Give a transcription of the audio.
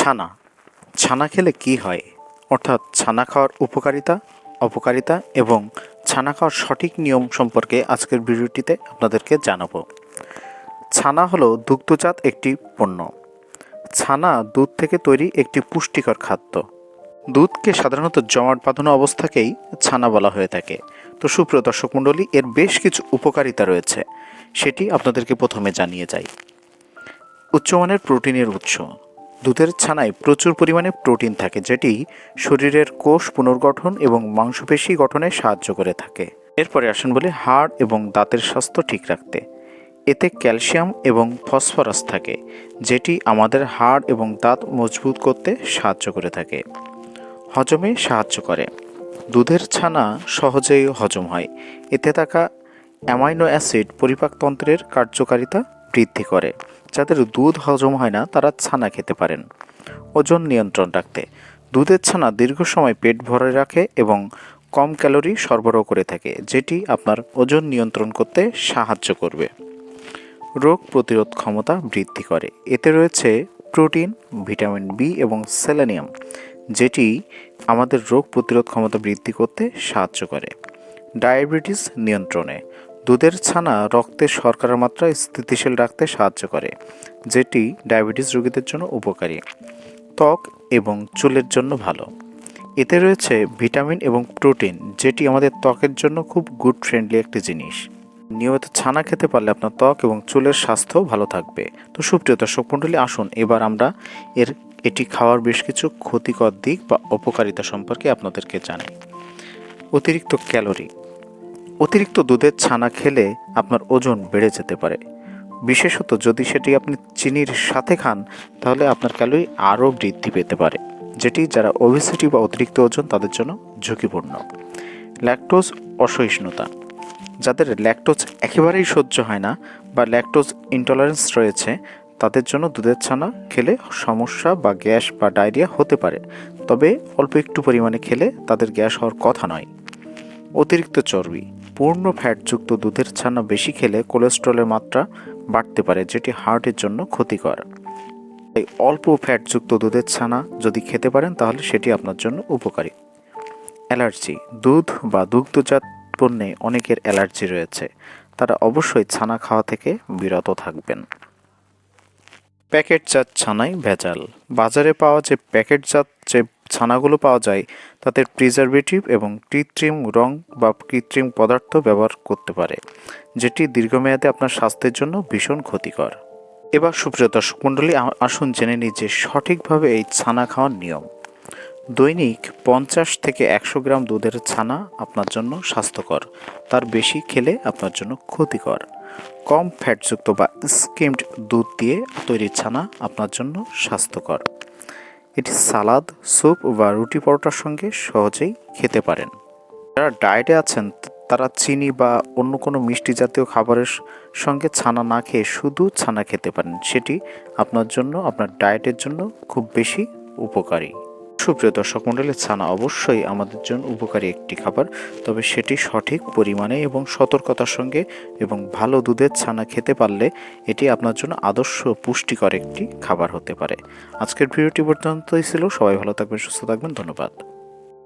ছানা। ছানা খেলে কি হয়? অর্থাৎ ছানা খাওয়ার উপকারিতা, অপকারিতা এবং ছানা খাওয়ার সঠিক নিয়ম সম্পর্কে আজকের ভিডিওটিতে আপনাদেরকে জানাব। ছানা হলো দুগ্ধজাত একটি পণ্য। ছানা দুধ থেকে তৈরি একটি পুষ্টিকর খাদ্য। দুধকে সাধারণত জমাট বাঁধানো অবস্থাকেই ছানা বলা হয়ে থাকে। তো সুপ্রিয় দর্শক মণ্ডলী, এর বেশ কিছু উপকারিতা রয়েছে। সেটি আপনাদেরকে প্রথমে জানিয়ে যাই। উচ্চমানের প্রোটিনের উৎস। দুধের ছানায় প্রচুর পরিমাণে প্রোটিন থাকে, যেটি শরীরের কোষ পুনর্গঠন এবং মাংসপেশি গঠনে সাহায্য করে থাকে। এরপরে আসুন বলি হাড় এবং দাঁতের স্বাস্থ্য ঠিক রাখতে। এতে ক্যালসিয়াম এবং ফসফরাস থাকে, যেটি আমাদের হাড় এবং দাঁত মজবুত করতে সাহায্য করে থাকে। হজমে সাহায্য করে। দুধের ছানা সহজেই হজম হয়। এতে থাকা অ্যামাইনো অ্যাসিড পরিপাকতন্ত্রের কার্যকারিতা বৃদ্ধি করে। যাদের দুধ হজম হয় না, তারা ছানা খেতে পারেন। ওজন নিয়ন্ত্রণ রাখতে। দুধের ছানা দীর্ঘ সময় পেট ভরে রাখে এবং কম ক্যালোরি সরবরাহ করে থাকে, যেটি আপনার ওজন নিয়ন্ত্রণ করতে সাহায্য করবে। রোগ প্রতিরোধ ক্ষমতা বৃদ্ধি করে। এতে রয়েছে প্রোটিন, ভিটামিন বি এবং সেলেনিয়াম, যেটি আমাদের রোগ প্রতিরোধ ক্ষমতা বৃদ্ধি করতে সাহায্য করে। ডায়াবেটিস নিয়ন্ত্রণে। দুধের ছানা রক্তে শর্করার মাত্রা স্থিতিশীল রাখতে সাহায্য করে, যেটি ডায়াবেটিস রোগীদের জন্য উপকারী। ত্বক এবং চুলের জন্য ভালো। এতে রয়েছে ভিটামিন এবং প্রোটিন, যেটি আমাদের ত্বকের জন্য খুব গুড ফ্রেন্ডলি একটি জিনিস। নিয়মিত ছানা খেতে পারলে আপনার ত্বক এবং চুলের স্বাস্থ্য ভালো থাকবে। তো সুপ্রিয় দর্শক মণ্ডলী, আসুন এবার আমরা এর এটি খাওয়ার বেশ কিছু ক্ষতিকর দিক বা অপকারিতা সম্পর্কে আপনাদেরকে জানাই। অতিরিক্ত ক্যালোরি। অতিরিক্ত দুধের ছানা খেলে আপনার ওজন বেড়ে যেতে পারে। বিশেষত যদি সেটি আপনি চিনির সাথে খান, তাহলে আপনার ক্যালোরি আরও বৃদ্ধি পেতে পারে, যেটি যারা ওবেসিটি বা অতিরিক্ত ওজন তাদের জন্য ঝুঁকিপূর্ণ। ল্যাকটোজ অসহিষ্ণুতা। যাদের ল্যাকটোজ একেবারেই সহ্য হয় না বা ল্যাকটোজ ইনটলারেন্স রয়েছে, তাদের জন্য দুধের ছানা খেলে সমস্যা বা গ্যাস বা ডায়রিয়া হতে পারে, তবে অল্প একটু পরিমাণে খেলে তাদের গ্যাস হওয়ার কথা নয়। অতিরিক্ত চর্বি। পূর্ণ ফ্যাটযুক্ত দুধের ছানা বেশি খেলে কোলেস্ট্রলের মাত্রা বাড়তে পারে, যেটি হার্টের জন্য ক্ষতিকর। তাই অল্প ফ্যাটযুক্ত দুধের ছানা যদি খেতে পারেন, তাহলে সেটি আপনার জন্য উপকারী। অ্যালার্জি। দুধ বা দুগ্ধজাত পণ্যে অনেকের অ্যালার্জি রয়েছে। তারা অবশ্যই ছানা খাওয়া থেকে বিরত থাকবেন। প্যাকেটজাত ছানায় ভেজাল। বাজারে পাওয়া যে প্যাকেটজাত ছানাগুলো পাওয়া যায় তাদের প্রিজারভেটিভ এবং কৃত্রিম রং বা কৃত্রিম পদার্থ ব্যবহার করতে পারে, যেটি দীর্ঘমেয়াদে আপনার স্বাস্থ্যের জন্য ভীষণ ক্ষতিকর। এবার সুপ্রিয় দর্শক মণ্ডলী আসুন জেনে নিই যে সঠিকভাবে এই ছানা খাওয়ার নিয়ম। দৈনিক পঞ্চাশ থেকে একশো গ্রাম দুধের ছানা আপনার জন্য স্বাস্থ্যকর, তার বেশি খেলে আপনার জন্য ক্ষতিকর। কম ফ্যাটযুক্ত বা স্কিমড দুধ দিয়ে তৈরি ছানা আপনার জন্য স্বাস্থ্যকর। এটি সালাদ, স্যুপ বা রুটি পরোটার সঙ্গে সহজেই খেতে পারেন। যারা ডায়েটে আছেন, তারা চিনি বা অন্য কোনো মিষ্টি জাতীয় খাবারের সঙ্গে ছানা না খেয়ে শুধু ছানা খেতে পারেন। সেটি আপনার জন্য, আপনার ডায়েটের জন্য খুব বেশি উপকারী। সুপ্রিয় দর্শক মণ্ডলী, ছানা অবশ্যই আমাদের জন্য উপকারী একটি খাবার। তবে সেটি সঠিক পরিমাণে এবং সতর্কতার সঙ্গে এবং ভালো দুধের ছানা খেতে পারলে এটি আপনার জন্য আদর্শ পুষ্টিকর একটি খাবার হতে পারে। আজকের ভিডিওটি পর্যন্তই ছিল। সবাই ভালো থাকবেন, সুস্থ থাকবেন। ধন্যবাদ।